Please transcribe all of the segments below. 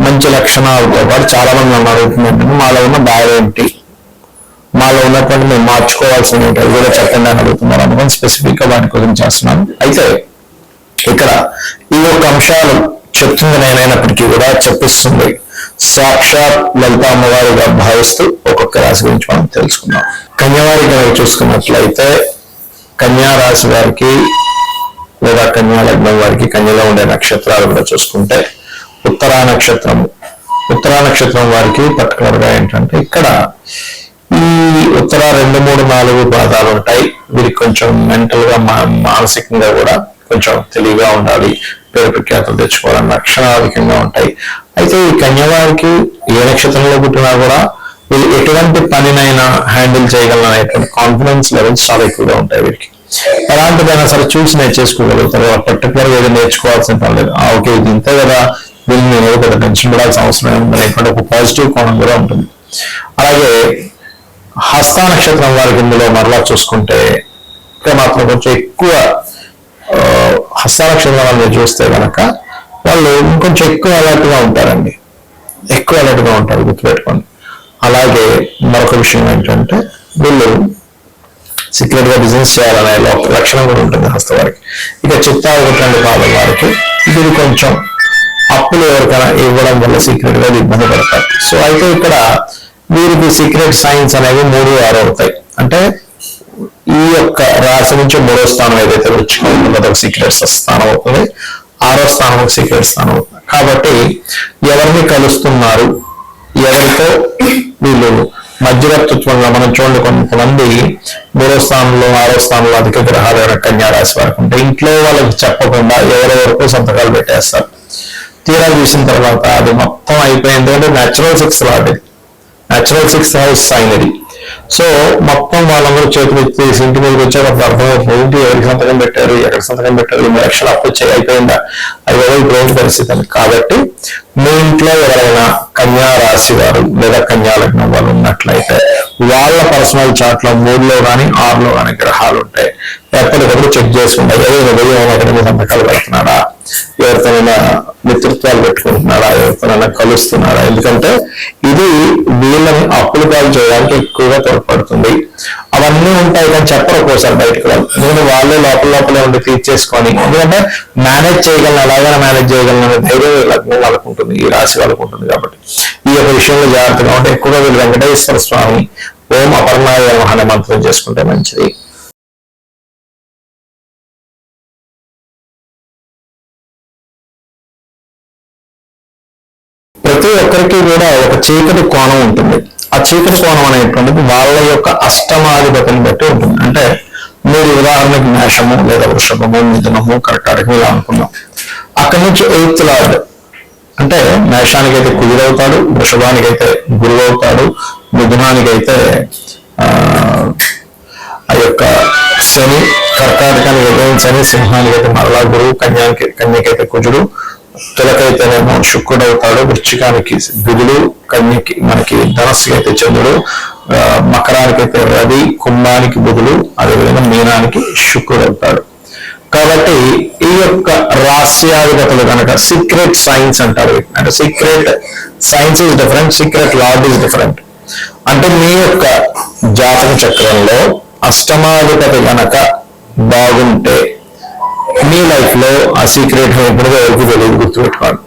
మంచి లక్షణాలతో పాటు చాలా మంది నన్ను అడుగుతుందంటే మాలో ఉన్న బాధ ఏంటి? మాలో ఉన్నటువంటి మేము మార్చుకోవాల్సిన ఏంటి? అది కూడా చెప్పండి అని అడుగుతున్నారు. అందుకని స్పెసిఫిక్గా వాటి గురించి చేస్తున్నాను. అయితే ఇక్కడ ఈ యొక్క అంశాలు చెప్తుంది నేనైనప్పటికీ కూడా చెప్పిస్తుంది. సాక్షాత్ లలిత అమ్మవారిగా భావిస్తూ ఒక్కొక్క రాశి గురించి మనం తెలుసుకుందాం. కన్యావారి కనుక చూసుకున్నట్లయితే కన్యా రాశి వారికి లేదా కన్యా లగ్నం వారికి కన్యలో ఉండే నక్షత్రాలు కూడా చూసుకుంటే ఉత్తరా నక్షత్రము. ఉత్తరా నక్షత్రం వారికి పర్టికులర్గా ఏంటంటే ఇక్కడ ఈ ఉత్తర రెండు మూడు నాలుగు పాదాలు ఉంటాయి. వీరికి కొంచెం మెంటల్గా మా- మానసికంగా కూడా కొంచెం తెలివిగా ఉండాలి. పేరు ప్రఖ్యాతులు తెచ్చుకోవాలన్న అక్షరాధికంగా ఉంటాయి. అయితే ఈ కన్యవారికి ఏ నక్షత్రంలో పుట్టినా కూడా వీళ్ళు ఎటువంటి పనినైనా హ్యాండిల్ చేయగలనేటువంటి కాన్ఫిడెన్స్ లెవెల్స్ చాలా ఎక్కువగా ఉంటాయి వీరికి. ఎలాంటిదైనా సరే చూసి నేర్చేసుకోగలుగుతారు పర్టికులర్ ఏదో నేర్చుకోవాల్సిన పని లేదు. ఓకే ఇది ఇంతే కదా. దీన్ని నేను ఏదో టెన్షన్ పడాల్సిన అవసరం ఏమి ఒక పాజిటివ్ కోణం కూడా ఉంటుంది. అలాగే హస్త నక్షత్రం వారికి ఇందులో మరలా చూసుకుంటే ఇక్కడ మాత్రం కొంచెం ఎక్కువ హస్త నక్షత్రం వాళ్ళని చూస్తే కనుక వాళ్ళు ఇంకొంచెం ఎక్కువ అలర్ట్గా ఉంటారండి. ఎక్కువ అలర్ట్గా ఉంటారు గుర్తుపెట్టుకోండి. అలాగే మరొక విషయం ఏంటంటే వీళ్ళు సీక్రెట్గా బిజినెస్ చేయాలనే లో- లక్షణం కూడా ఉంటుంది హస్త వారికి. ఇక చిత్తా ఒకటి పాదం వారికి. ఇది కొంచెం అప్పులు ఎవరికైనా ఇవ్వడం వల్ల సీక్రెట్గా ఇబ్బంది పడతారు. సో అయితే ఇక్కడ వీరికి సీక్రెట్ సైన్స్ అనేవి మూడు ఆరు అవుతాయి. అంటే ఈ యొక్క రాశి నుంచి మూడో స్థానం ఏదైతే వృచ్చికం అదొక సీక్రెట్స్ స్థానం అవుతుంది. ఆరో స్థానం ఒక సీక్రెట్ స్థానం అవుతుంది. కాబట్టి ఎవరిని కలుస్తున్నారు? ఎవరితో? వీళ్ళు మధ్యవర్తిత్వంగా మనం చూడండి కొంతమంది మూడో స్థానంలో ఆరో స్థానంలో అధిక గ్రహాలు ఎవరైనా కన్యా రాశి వరకు ఉంటే ఇంట్లో వాళ్ళకి చెప్పకుండా ఎవరెవరికో సంతకాలు పెట్టేస్తారు. తీరా చూసిన తర్వాత అది మొత్తం అయిపోయింది అంటే న్యాచురల్ సిక్స్ రాదు న్యాచురల్ సిక్స్ హౌస్ సైన్ అది. సో మొత్తం వాళ్ళందరూ చేతులు ఎత్తేసి ఇంటి మీదకి వచ్చేటప్పుడు అర్థమవుతుంది ఏంటి ఎవరికి సంతకం పెట్టారు ఎక్కడ సంతకం పెట్టారు ఈ లక్షలు అప్పు అయిపోయిందా? అది ఎవరో ఇప్పుడు పరిస్థితి అని కాబట్టి మీ ఇంట్లో ఎవరైనా కన్యా రాశి వారు లేదా కన్యా లగ్నం వాళ్ళు ఉన్నట్లయితే వాళ్ళ పర్సనల్ చాట్లో మూడులో కానీ ఆరులో కానీ గ్రహాలు ఉంటాయి. ఎప్పటికప్పుడు చెక్ చేసుకుంటారు ఏదైనా వెయ్యి ఎక్కడ మీద సంతకాలు పెడుతున్నాడా ఎవరితోనైనా మిత్రత్వాలు పెట్టుకుంటున్నాడా? ఎవరితోనైనా కలుస్తున్నాడా? ఎందుకంటే ఇది వీళ్ళని అప్పులు పాలు చేయడానికి ఎక్కువగా తోడ్పడుతుంది. అవన్నీ ఉంటాయి కానీ చెప్పరు ఒక్కోసారి బయటకు రాదు ఎందుకంటే వాళ్ళే లోపల లోపలే ఉండి తీర్చేసుకొని ఎందుకంటే మేనేజ్ చేయగలను అలాగే మేనేజ్ చేయగలను అనే ధైర్యం లగ్నం వాళ్ళకు ఉంటుంది. ఈ రాశి వాళ్ళకు ఉంటుంది కాబట్టి. ఈ యొక్క విషయంలో జాగ్రత్తగా ఉంటే ఎక్కువగా వీళ్ళు వెంకటేశ్వర స్వామి ఓం అపర్ణాయ నమః మంత్రం చేసుకుంటే మంచిది. ప్రతి ఒక్కరికి కూడా ఒక చీకటి కోణం ఉంటుంది. ఆ చీకటి కోణం అనేటువంటిది వాళ్ళ యొక్క అష్టమాధిపతిని బట్టి ఉంటుంది. అంటే మీరు ఉదాహరణకి మేషము లేదా వృషభము మిథునము కర్కాటకం ఇలా అనుకున్నాం అక్కడి నుంచి ఎయిత్ లార్డ్. అంటే మేషానికైతే కుదురవుతాడు వృషభానికైతే గురువు అవుతాడు మిథునానికైతే ఆ, ఆ యొక్క శని కర్కాటకానికి అయితే శని సింహానికి అయితే మరలా గురువు కన్యానికి కన్యకైతే కుజుడు తులకైతేనేమో శుక్రుడు అవుతాడు వృశ్చికానికి బుధుడు కన్యకి మనకి ధనస్సుకి అయితే చంద్రుడు మకరానికి అయితే రవి కుంభానికి బుధుడు అదేవిధంగా మీనానికి శుక్రుడు అవుతాడు కాబట్టి ఈ యొక్క రహస్యాధిపతులు కనుక సీక్రెట్ సైన్స్ అంటారు అంటే secret science is different secret lord is different అంటే మీ యొక్క జాతక చక్రంలో అష్టమాధిపతి గనక బాగుంటే మీ లైఫ్లో ఆ సీక్రెట్ ఎప్పుడుగా ఎవరికి తెలియదు గుర్తుపెట్టుకోండి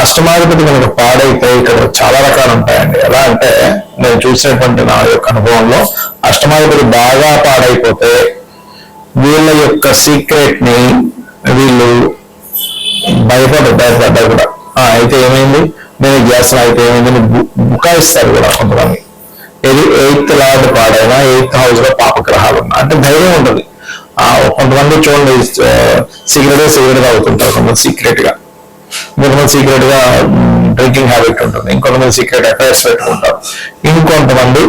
అష్టమాధిపతి మనకు పాడైతే ఇక్కడ చాలా రకాలు ఉంటాయండి. ఎలా అంటే నేను చూసినటువంటి నా యొక్క అనుభవంలో అష్టమాధిపతి బాగా పాడైపోతే వీళ్ళ యొక్క సీక్రెట్ని వీళ్ళు భయపడ్డారు భయపడ్డారు కూడా అయితే ఏమైంది? నేను గ్యాస్ అయితే ఏమైంది? బు- బుకాయిస్తారు కూడా కొంతమంది. ఇది ఎయిత్ లార్డ్ పాడైనా ఎయిత్ హౌస్లో పాపగ్రహాలు ఉన్నా అంటే ధైర్యం ఉంటుంది. కొంతమంది చూడండి సిగరెట్ సిగరెట్ తాగుతుంటారు కొంతమంది సీక్రెట్గా. ఇంకొంతమంది సీక్రెట్గా డ్రింకింగ్ హ్యాబిట్ ఉంటుంది. ఇంకొంతమంది సీక్రెట్ అఫైర్స్ పెట్టుకుంటారు. ఇంకొంతమంది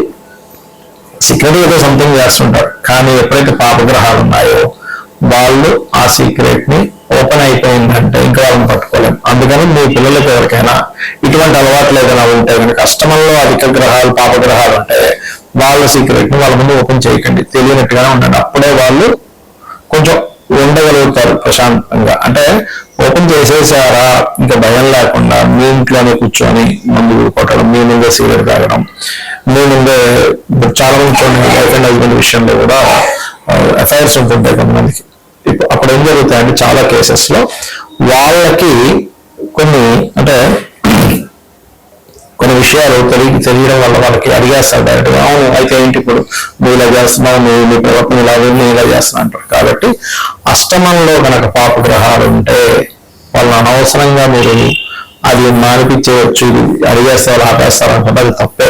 సీక్రెట్ ఏదో సంథింగ్ చేస్తుంటారు. కానీ ఎప్పుడైతే పాపగ్రహాలు ఉన్నాయో వాళ్ళు ఆ సీక్రెట్ని ఓపెన్ అయిపోయిందంటే ఇంకా వాళ్ళని పట్టుకోలేము అందుకని మీ పిల్లలకి ఎవరికైనా ఇటువంటి అలవాట్లు ఏదైనా ఉంటే కనుక అష్టమంలో అధిక గ్రహాలు పాపగ్రహాలు ఉంటే వాళ్ళ సీక్రెట్ని వాళ్ళ ముందు ఓపెన్ చేయకండి. తెలియనట్టుగానే ఉండండి. అప్పుడే వాళ్ళు కొంచెం ఉండగలుగుతారు ప్రశాంతంగా. అంటే ఓపెన్ చేసేసారా? ఇంకా భయం లేకుండా మీ ఇంట్లోనే కూర్చొని మందు కొట్టడం మీ ముందే సిగరెట్ తాగడం మీ ముందే చాలా మంది చూడండి వైఫ్ అండ్ హస్బెండ్ విషయంలో కూడా అఫైర్స్ ఉంటుంటాయి కొంతమందికి. ఇప్పుడు అప్పుడు ఏం జరుగుతాయంటే చాలా కేసెస్లో వాళ్ళకి కొన్ని అంటే విషయాలు తెలియ తెలియడం వల్ల వాళ్ళకి అడిగేస్తారు డైరెక్ట్గా అవును అయితే ఏంటి ఇప్పుడు? నువ్వు ఇలా చేస్తున్నావు నువ్వు నీ ప్రవర్తన ఇలా నేను నువ్వు ఇలా చేస్తున్నా అంటారు. కాబట్టి అష్టమంలో కనుక పాప గ్రహాలు ఉంటే వాళ్ళని అనవసరంగా మీరు అది మానిపించేయచ్చు అడిగేస్తారు ఆపేస్తారు అనుకుంటే అది తప్పే.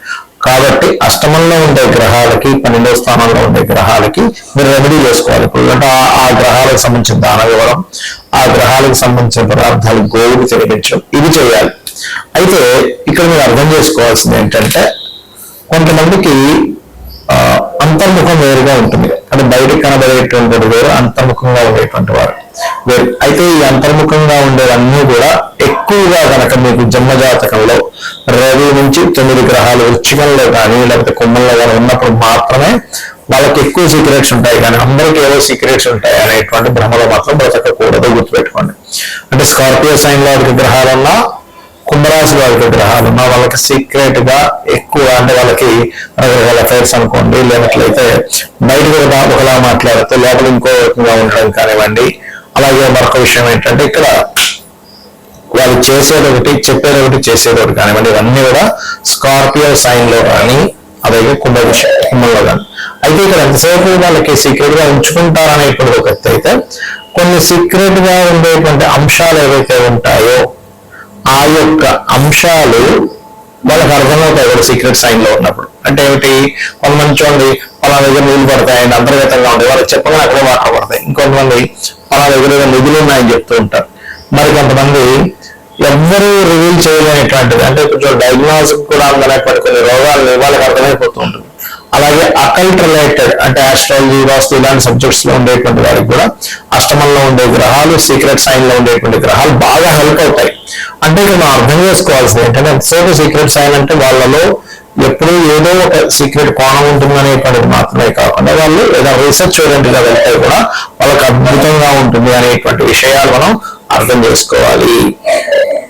కాబట్టి అష్టమంలో ఉండే గ్రహాలకి పన్నెండవ స్థానంలో ఉండే గ్రహాలకి మీరు రెమెడీ చేసుకోవాలి. ఇప్పుడు అంటే ఆ- గ్రహాలకు సంబంధించిన దానం ఇవ్వడం ఆ గ్రహాలకు సంబంధించిన పదార్థాలు గోవులు తినిపించడం ఇది చేయాలి. అయితే ఇక్కడ మీరు అర్థం చేసుకోవాల్సింది ఏంటంటే కొంతమందికి ఆ, అంతర్ముఖం వేరుగా ఉంటుంది. అంటే బయటకు కనబడేటువంటి వేరు అంతర్ముఖంగా ఉండేటువంటి వారు. వేరు. అయితే ఈ అంతర్ముఖంగా ఉండేవన్నీ కూడా ఎక్కువగా కనుక మీకు జన్మజాతకంలో రవి నుంచి తొమ్మిది గ్రహాలు వృచ్చికంలో కానీ లేకపోతే కుంభంలో కానీ ఉన్నప్పుడు మాత్రమే వాళ్ళకి ఎక్కువ సీక్రెట్స్ ఉంటాయి కానీ అందరికీ ఏవో సీక్రెట్స్ ఉంటాయి అనేటువంటి భ్రమలో మాత్రం బ్రతకకూడదు గుర్తుపెట్టుకోండి. అంటే స్కార్పియో సైన్ వారికి గ్రహాలన్నా గ్రహాలున్నా కుంభరాశి వారికి గ్రహాలున్నా వాళ్ళకి సీక్రెట్గా ఎక్కువ అంటే వాళ్ళకి రకరకాల అఫైర్స్ అనుకోండి లేనట్లయితే బయట కూడా ఒకలా మాట్లాడితే లోపల ఇంకో రకంగా ఉండడం కానివ్వండి. అలాగే మరొక విషయం ఏంటంటే ఇక్కడ వాళ్ళు చేసేది ఒకటి చెప్పేది ఒకటి చేసేది ఒకటి కానివ్వండి. ఇవన్నీ కూడా స్కార్పియో సైన్లో కానీ అలాగే కుంభ హిమంలో కుంభంలో కానీ. అయితే ఇక్కడ ఎంతసేపు వాళ్ళకి సీక్రెట్గా ఉంచుకుంటారనేటువంటి ఒక అయితే కొన్ని సీక్రెట్గా ఉండేటువంటి అంశాలు ఏవైతే ఉంటాయో ఆ యొక్క అంశాలు వాళ్ళకి అర్థమవుతాయి కూడా సీక్రెట్ సైన్లో ఉన్నప్పుడు. అంటే ఏమిటి? కొంతమంది చూడండి పలా దగ్గర నీళ్ళు పడతాయండి అంతర్గతంగా ఉంటాయి. వాళ్ళకి చెప్పగానే అక్కడే వాటర్ పడతాయి. ఇంకొంతమంది పలా దగ్గర నిధులు ఉన్నాయని చెప్తూ ఉంటారు. మరి కొంతమంది ఎవ్వరూ రివీల్ చేయలేనటువంటిది. అంటే కొంచెం డయాగ్నోసిస్ కూడా అందనేటువంటి కొన్ని రోగాలు వాళ్ళకి అర్థమైపోతూ ఉంటుంది. అలాగే అకల్ట్ రిలేటెడ్ అంటే ఆస్ట్రాలజీ వాస్తు ఇలాంటి సబ్జెక్ట్స్లో ఉండేటువంటి వారికి కూడా అష్టమంలో ఉండే గ్రహాలు సీక్రెట్ సైన్లో ఉండేటువంటి గ్రహాలు బాగా హెల్ప్ అవుతాయి. అంటే ఇక్కడ మనం అర్థం చేసుకోవాల్సింది ఏంటంటే ఎంతసేపు సీక్రెట్ సైన్ అంటే వాళ్ళలో ఎప్పుడూ ఏదో ఒక సీక్రెట్ కోణం ఉంటుందనేటువంటిది మాత్రమే కాకుండా వాళ్ళు ఏదైనా రీసెర్చ్ ఓరియంటెడ్గా వెళ్తే కూడా వాళ్ళకి అద్భుతంగా ఉంటుంది అనేటువంటి విషయాలు మనం అర్థం చేసుకోవాలి.